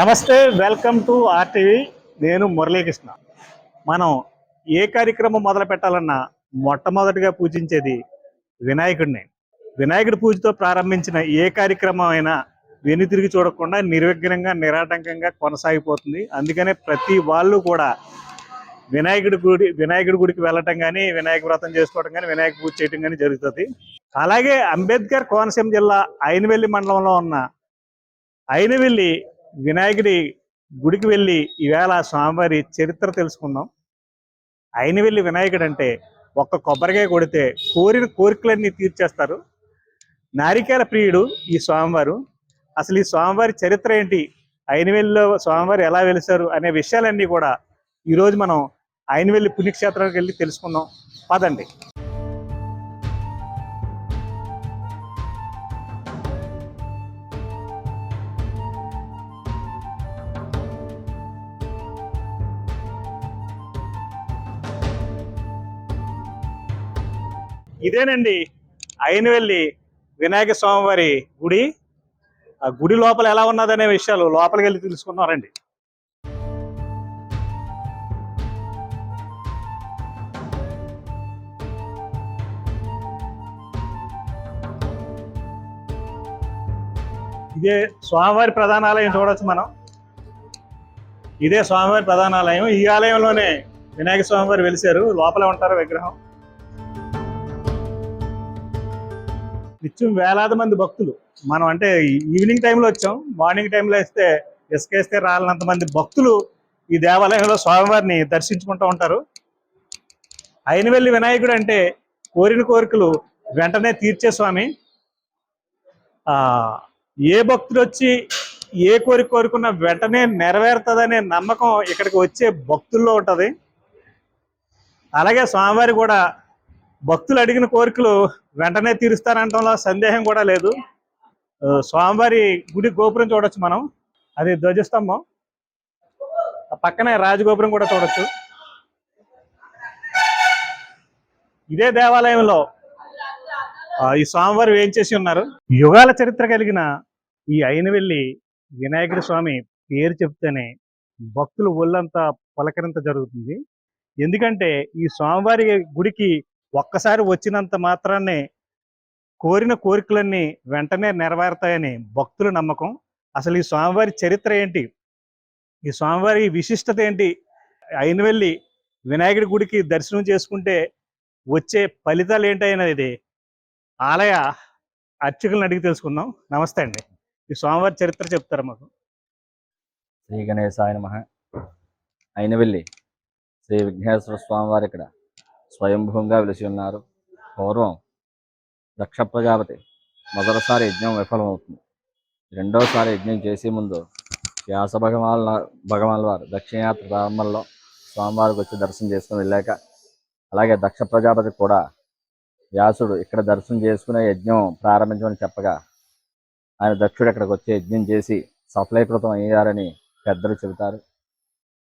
నమస్తే welcome to RTV. నేను మురళీకృష్ణ. మనం ఏ కార్యక్రమం మొదలు పెట్టాలన్నా మొట్టమొదటిగా పూజించేది వినాయకుడిని. వినాయకుడి పూజతో ప్రారంభించిన ఏ కార్యక్రమం అయినా వెనుతిరిగి చూడకుండా నిర్విఘ్నంగా నిరాటంకంగా కొనసాగిపోతుంది. అందుకనే ప్రతి వాళ్ళు కూడా వినాయకుడి గుడి వినాయకుడి గుడికి వెళ్ళటం కానీ వినాయక వ్రతం చేసుకోవడం కానీ వినాయక పూజ చేయటం కానీ జరుగుతుంది. అలాగే అంబేద్కర్ కోనసీమ జిల్లా అయినవెల్లి మండలంలో ఉన్న అయినవెల్లి వినాయకుడి గుడికి వెళ్ళి ఈవేళ స్వామివారి చరిత్ర తెలుసుకుందాం. అయినవెల్లి వినాయకుడు అంటే ఒక్క కొబ్బరికాయ కొడితే కోరిన కోరికలన్నీ తీర్చేస్తారు. నారికేల ప్రియుడు ఈ స్వామివారు. అసలు ఈ స్వామివారి చరిత్ర ఏంటి? అయినవెల్లిలో స్వామివారు ఎలా వెలిసారు అనే విషయాలన్నీ కూడా ఈరోజు మనం అయినవెల్లి పుణ్యక్షేత్రానికి వెళ్ళి తెలుసుకుందాం. పదండి. ఇదేనండి అయినవెల్లి వినాయక స్వామివారి గుడి. ఆ గుడి లోపల ఎలా ఉన్నదనే విషయాలు లోపలికి వెళ్ళి తెలుసుకున్నారండి. ఇదే స్వామివారి ప్రధాన ఆలయం చూడొచ్చు మనం. ఇదే స్వామివారి ప్రధాన ఆలయం ఈ ఆలయంలోనే వినాయక స్వామివారు వెలిశారు. లోపలే ఉంటారు విగ్రహం. నిత్యం వేలాది మంది భక్తులు. మనం అంటే ఈవినింగ్ టైంలో వచ్చాం మార్నింగ్ టైంలో వేస్తే ఇసుకేస్తే రాలినంత మంది భక్తులు ఈ దేవాలయంలో స్వామివారిని దర్శించుకుంటూ ఉంటారు. అయినవెల్లి వినాయకుడు అంటే కోరిన కోరికలు వెంటనే తీర్చే స్వామి. ఏ భక్తుడు వచ్చి ఏ కోరిక కోరుకున్న వెంటనే నెరవేరుతుందనే నమ్మకం ఇక్కడికి వచ్చే భక్తుల్లో ఉంటుంది. అలాగే స్వామివారి కూడా భక్తులు అడిగిన కోరికలు వెంటనే తీరుస్తారంటంలో సందేహం కూడా లేదు. స్వామివారి గుడి గోపురం చూడొచ్చు మనం. అది ధ్వజస్తంభం. ఆ పక్కనే రాజగోపురం కూడా చూడొచ్చు. ఇదే దేవాలయంలో ఈ స్వామివారు ఏం చేసి ఉన్నారు? యుగాల చరిత్ర కలిగిన ఈ అయినవెల్లి వినాయకుడి స్వామి పేరు చెప్తేనే భక్తులు ఒళ్ళంతా పులకరింత జరుగుతుంది. ఎందుకంటే ఈ స్వామివారి గుడికి ఒక్కసారి వచ్చినంత మాత్రాన్నే కోరిన కోరికలన్నీ వెంటనే నెరవేరుతాయని భక్తుల నమ్మకం. అసలు ఈ స్వామివారి చరిత్ర ఏంటి? ఈ స్వామివారి విశిష్టత ఏంటి? అయిన వెళ్ళి వినాయకుడి గుడికి దర్శనం చేసుకుంటే వచ్చే ఫలితాలు ఏంటైనది ఆలయ అర్చకులను అడిగి తెలుసుకుందాం. నమస్తే అండి. ఈ స్వామివారి చరిత్ర చెప్తారా మాకు? శ్రీ గణేశాయ నమ. అయినవెల్లి శ్రీ విఘ్నేశ్వర స్వామివారు ఇక్కడ స్వయంభూంగా వెలిసి ఉన్నారు పూర్వం దక్ష ప్రజాపతి మొదటిసారి యజ్ఞం విఫలమవుతుంది. రెండోసారి యజ్ఞం చేసే ముందు వ్యాస భగవాన్ భగవాన్ వారు దక్షిణయాత్ర ప్రారంభంలో స్వామివారికి వచ్చి దర్శనం చేసుకుని వెళ్ళాక అలాగే దక్ష ప్రజాపతి కూడా వ్యాసుడు ఇక్కడ దర్శనం చేసుకునే యజ్ఞం ప్రారంభించమని చెప్పగా ఆయన దక్షుడు ఇక్కడికి వచ్చి యజ్ఞం చేసి సఫలీకృతం అయ్యారని పెద్దలు చెబుతారు.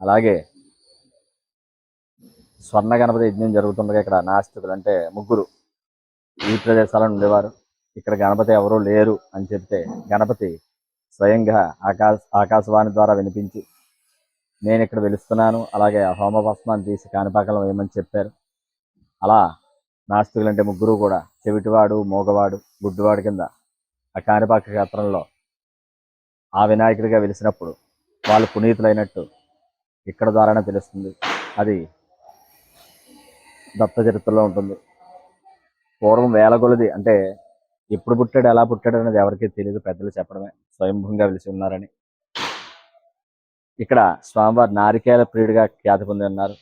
అలాగే స్వర్ణ గణపతి యజ్ఞం జరుగుతుండగా ఇక్కడ నాస్తికులు అంటే ముగ్గురు ఈ ప్రదేశాలను ఉండేవారు. ఇక్కడ గణపతి ఎవరూ లేరు అని చెప్తే గణపతి స్వయంగా ఆకాశ ఆకాశవాణి ద్వారా వినిపించి నేను ఇక్కడ వెలుస్తున్నాను అలాగే హోమభస్మాన్ని తీసి కాణిపాకంలో వేయమని చెప్పారు. అలా నాస్తికులు అంటే ముగ్గురు కూడా చెవిటివాడు మూగవాడు గుడ్డివాడు కింద ఆ కాణిపాక క్షేత్రంలో ఆ వినాయకుడిగా వెలిసినప్పుడు వాళ్ళు పునీతులైనట్టు ఇక్కడ ద్వారానే తెలుస్తుంది. అది దత్త చరిత్రలో ఉంటుంది. పూర్వం వేల కొలది అంటే ఎప్పుడు పుట్టాడు ఎలా పుట్టాడు అనేది ఎవరికీ తెలియదు పెద్దలు చెప్పడమే. స్వయంభూంగా వెలిసి ఉన్నారని. ఇక్కడ స్వామివారి నారికేల ప్రియుడిగా ఖ్యాతి పొంది ఉన్నారు.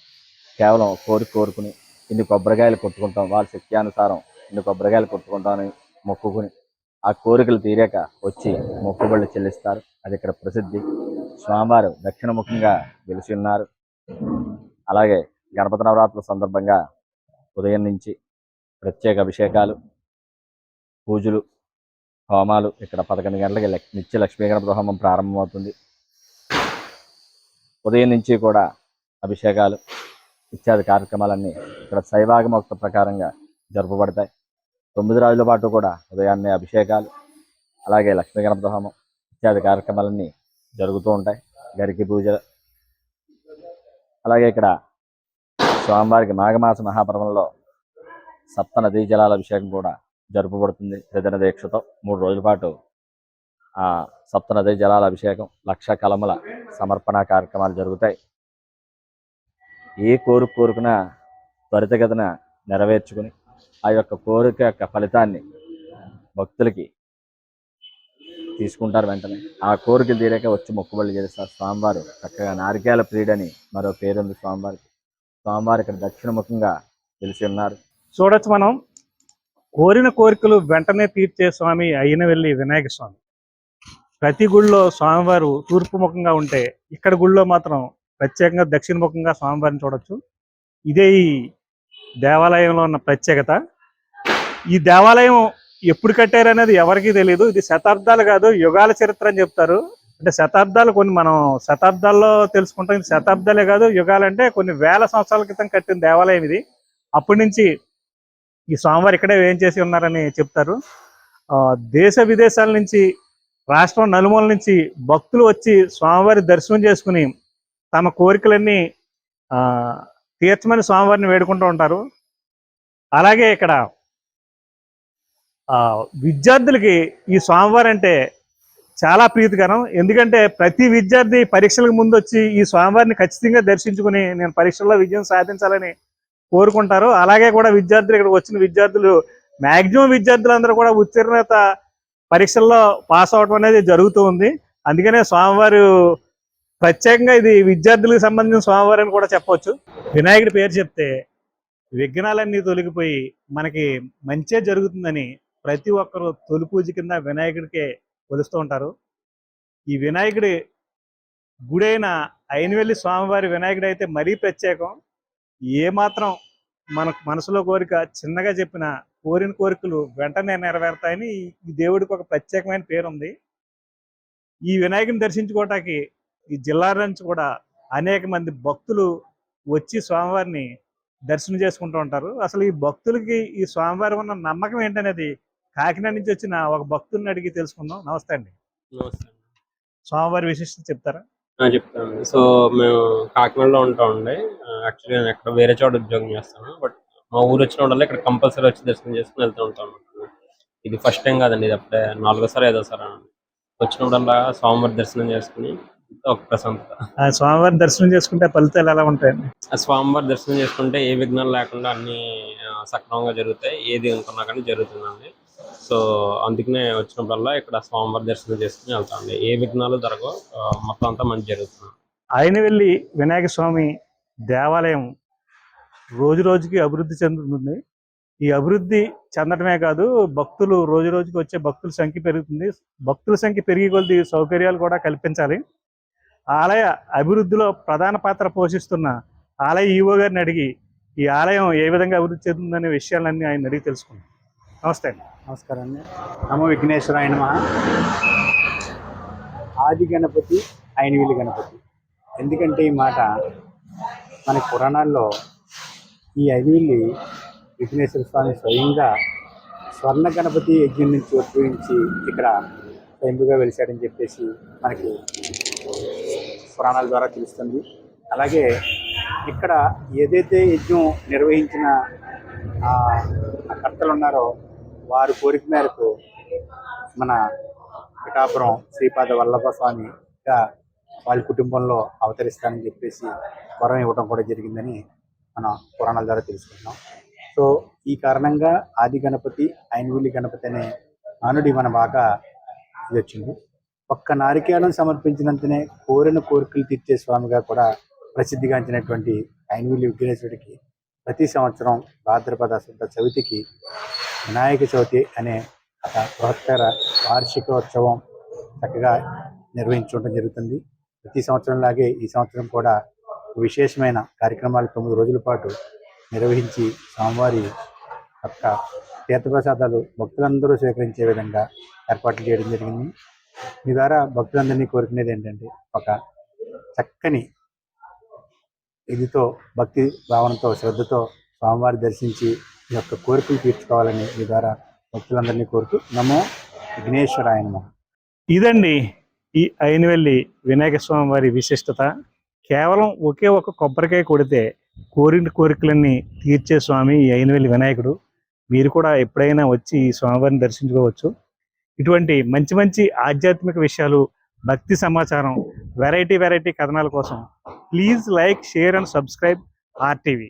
కేవలం కోరిక కోరుకుని ఇన్ని కొబ్బరికాయలు కొట్టుకుంటాం వాళ్ళ శక్త్యానుసారం ఇన్ని కొబ్బరికాయలు కొట్టుకుంటామని మొక్కుకుని ఆ కోరికలు తీరాక వచ్చి మొక్కుబళ్ళు చెల్లిస్తారు. అది ఇక్కడ ప్రసిద్ధి. స్వామివారు దక్షిణముఖంగా వెలిసి ఉన్నారు. అలాగే గణపతి నవరాత్రుల సందర్భంగా ఉదయం నుంచి ప్రత్యేక అభిషేకాలు పూజలు హోమాలు. ఇక్కడ పదకొండు గంటలకి నిత్య లక్ష్మీ గణపతి హోమం ప్రారంభమవుతుంది. ఉదయం నుంచి కూడా అభిషేకాలు ఇత్యాది కార్యక్రమాలన్నీ ఇక్కడ శైవాగమోక్త ప్రకారంగా జరుపబడతాయి. తొమ్మిది రోజుల పాటు కూడా ఉదయాన్నే అభిషేకాలు అలాగే లక్ష్మీ గణపతి హోమం ఇత్యాది కార్యక్రమాలన్నీ జరుగుతూ ఉంటాయి. గరికి పూజలు అలాగే ఇక్కడ స్వామివారికి మాఘమాస మహాపర్వంలో సప్త నదీ జలాల అభిషేకం కూడా జరుపబడుతుంది. త్రిదిన దీక్షతో మూడు రోజుల పాటు ఆ సప్త నదీ జలాల అభిషేకం లక్ష కలముల సమర్పణ కార్యక్రమాలు జరుగుతాయి. ఏ కోరిక కోరుకున త్వరితగతిన నెరవేర్చుకుని ఆ యొక్క కోరిక యొక్క ఫలితాన్ని భక్తులకి తీసుకుంటారు వెంటనే. ఆ కోరికలు తీరాక వచ్చి మొక్కుబళ్ళు చేస్తారు. స్వామివారు చక్కగా నారికేల ప్రియుడని మరో పేరుంది స్వామివారికి. స్వామివారు ఇక్కడ దక్షిణముఖంగా తెలిసి ఉన్నారు. చూడొచ్చు మనం. కోరిన కోరికలు వెంటనే తీర్చే స్వామి అయిన వెళ్ళి వినాయక స్వామి. ప్రతి గుళ్ళో స్వామివారు తూర్పు ముఖంగా ఉంటే ఇక్కడ గుళ్ళో మాత్రం ప్రత్యేకంగా దక్షిణ ముఖంగా స్వామివారిని చూడొచ్చు. ఇదే ఈ దేవాలయంలో ఉన్న ప్రత్యేకత. ఈ దేవాలయం ఎప్పుడు కట్టారు అనేది ఎవరికీ తెలియదు ఇది శతాబ్దాలు కాదు యుగాల చరిత్ర అని చెప్తారు. అంటే శతాబ్దాలు కొన్ని మనం శతాబ్దాల్లో తెలుసుకుంటాం. శతాబ్దాలే కాదు యుగాలంటే కొన్ని వేల సంవత్సరాల క్రితం కట్టిన దేవాలయం ఇది. అప్పటి నుంచి ఈ స్వామివారు ఇక్కడే ఏం చేసి ఉన్నారని చెప్తారు. ఆ, దేశ విదేశాల నుంచి రాష్ట్రం నలుమూల నుంచి భక్తులు వచ్చి స్వామివారి దర్శనం చేసుకుని తమ కోరికలన్నీ తీర్చమని స్వామివారిని వేడుకుంటూ ఉంటారు. అలాగే ఇక్కడ విద్యార్థులకి ఈ స్వామివారు అంటే చాలా ప్రీతికరం. ఎందుకంటే ప్రతి విద్యార్థి పరీక్షలకు ముందు వచ్చి ఈ స్వామివారిని ఖచ్చితంగా దర్శించుకుని నేను పరీక్షల్లో విజయం సాధించాలని కోరుకుంటారు. అలాగే కూడా విద్యార్థులు ఇక్కడ వచ్చిన విద్యార్థులు మాక్సిమం విద్యార్థులందరూ కూడా ఉత్తీర్ణత పరీక్షల్లో పాస్ అవడం అనేది జరుగుతూ ఉంది. అందుకనే స్వామివారు ప్రత్యేకంగా ఇది విద్యార్థులకు సంబంధించిన స్వామివారు అని కూడా చెప్పవచ్చు వినాయకుడి పేరు చెప్తే విఘ్నాలన్నీ తొలగిపోయి మనకి మంచే జరుగుతుందని ప్రతి ఒక్కరూ తొలి పూజ కింద వినాయకుడికే కొలుస్తూ ఉంటారు. ఈ వినాయకుడి గుడైన అయినవెల్లి స్వామివారి వినాయకుడు అయితే మరీ ప్రత్యేకం. ఏ మాత్రం మన మనసులో కోరిక చిన్నగా చెప్పిన కోరిన కోరికలు వెంటనే నెరవేరుతాయని ఈ- ఈ దేవుడికి ఒక ప్రత్యేకమైన పేరు ఉంది ఈ వినాయకుని దర్శించుకోవటానికి ఈ జిల్లా నుంచి కూడా అనేక మంది భక్తులు వచ్చి స్వామివారిని దర్శనం చేసుకుంటూ ఉంటారు. అసలు ఈ భక్తులకి ఈ స్వామివారి ఉన్న నమ్మకం ఏంటనేది కాకినాడ నుంచి వచ్చిన ఒక భక్తుల్ని అడిగి తెలుసుకుందాం. నమస్తే అండి. నమస్తే స్వామివారి విశిష్టత చెప్తారా? చెప్తాను సో మేము కాకినాడలో ఉంటామండి. యాక్చువల్లీ నేను ఎక్కడ వేరే చోట ఉద్యోగం చేస్తాను. బట్ మా ఊరు వచ్చిన ఇక్కడ కంపల్సరీ వచ్చి దర్శనం చేసుకుని వెళ్తూ ఉంటాం. ఇది ఫస్ట్ టైం కాదండి. ఇది అప్పుడే నాలుగోసారి ఐదోసారి వచ్చినప్పుడల్లా స్వామివారి దర్శనం చేసుకుని ఒక ప్రశాంతత. ఆ స్వామివారిని దర్శనం చేసుకుంటే ఫలితాలు ఎలా ఉంటాయండి? ఆ స్వామివారి దర్శనం చేసుకుంటే ఏ విఘ్నాలు లేకుండా అన్ని సక్రమంగా జరుగుతాయి. ఏది అనుకున్నా కానీ జరుగుతుందండి. సో అందుకనే వచ్చినప్పుడల్లా ఇక్కడ స్వామివారి దర్శనం చేసుకుని వెళ్తామండి. ఏ విఘ్నాలు జరగవు. మొత్తం అంతా మంచి జరుగుతుంది. ఆయన వెళ్ళి వినాయక స్వామి దేవాలయం రోజు రోజుకి అభివృద్ధి చెందుతుంది. ఈ అభివృద్ధి చెందడమే కాదు భక్తులు రోజు రోజుకి వచ్చే భక్తుల సంఖ్య పెరుగుతుంది. భక్తుల సంఖ్య పెరిగి కొద్ది సౌకర్యాలు కూడా కల్పించాలి. ఆలయ అభివృద్ధిలో ప్రధాన పాత్ర పోషిస్తున్న ఆలయ ఈవో గారిని అడిగి ఈ ఆలయం ఏ విధంగా అభివృద్ధి చెందుతుందనే విషయాలన్నీ ఆయన అడిగి తెలుసుకున్నాం నమస్తే అండి. నమస్కారం అండి. నమో విఘ్నేశ్వరాయ నమ. ఆది గణపతి అయినవిల్లి గణపతి. ఎందుకంటే ఈ మాట మన పురాణాల్లో ఈ అయినవిల్లి విఘ్నేశ్వర స్వామి స్వయంగా స్వర్ణ గణపతి యజ్ఞం నుంచి ఉద్భవించి ఇక్కడ స్వయంగా వెలిశాడని చెప్పేసి మనకి పురాణాల ద్వారా తెలుస్తుంది. అలాగే ఇక్కడ ఏదైతే యజ్ఞం నిర్వహించిన కర్తలు ఉన్నారో వారి కోరిక మేరకు మన పిఠాపురం శ్రీపాద వల్లభ స్వామిగా వాళ్ళ కుటుంబంలో అవతరిస్తానని చెప్పేసి వరం ఇవ్వడం కూడా జరిగిందని మన పురాణాల ద్వారా తెలుసుకుంటున్నాం. సో ఈ కారణంగా ఆది గణపతి ఐన్వీలి గణపతి అనే నానుడి మన బాగా ఇది వచ్చింది. ఒక్క నారికేళం సమర్పించినంతనే కోరిన కోరికలు తీర్చే స్వామిగా కూడా ప్రసిద్ధిగాంచినటువంటి ఐన్వీలి విఘ్నేశ్వరుడికి ప్రతి సంవత్సరం భాద్రపద శుద్ధ చవితికి వినాయక చవితి అనే ఒక బృహత్తర వార్షికోత్సవం చక్కగా నిర్వహించడం జరుగుతుంది. ప్రతి సంవత్సరం లాగే ఈ సంవత్సరం కూడా విశేషమైన కార్యక్రమాలు తొమ్మిది రోజుల పాటు నిర్వహించి స్వామివారి యొక్క తీర్థప్రసాదాలు భక్తులందరూ స్వీకరించే విధంగా ఏర్పాట్లు చేయడం జరిగింది. మీ ద్వారా భక్తులందరినీ కోరుకునేది ఏంటంటే ఒక చక్కని ఇదితో భక్తి భావనతో శ్రద్ధతో స్వామివారి దర్శించి మీ యొక్క కోరికలు తీర్చుకోవాలని మీ ద్వారా భక్తులందరినీ కోరుతూ నమో విఘ్నేశ్వరాయ నమః. ఇదండి ఈ అయినవెల్లి వినాయక స్వామి వారి విశిష్టత. కేవలం ఒకే ఒక కొబ్బరికాయ కొడితే కోరిన కోరికలన్నీ తీర్చే స్వామి ఈ అయినవెల్లి వినాయకుడు. మీరు కూడా ఎప్పుడైనా వచ్చి ఈ స్వామివారిని దర్శించుకోవచ్చు. ఇటువంటి మంచి మంచి ఆధ్యాత్మిక విషయాలు భక్తి సమాచారం వెరైటీ వెరైటీ కథనాల కోసం please like share and subscribe RTV.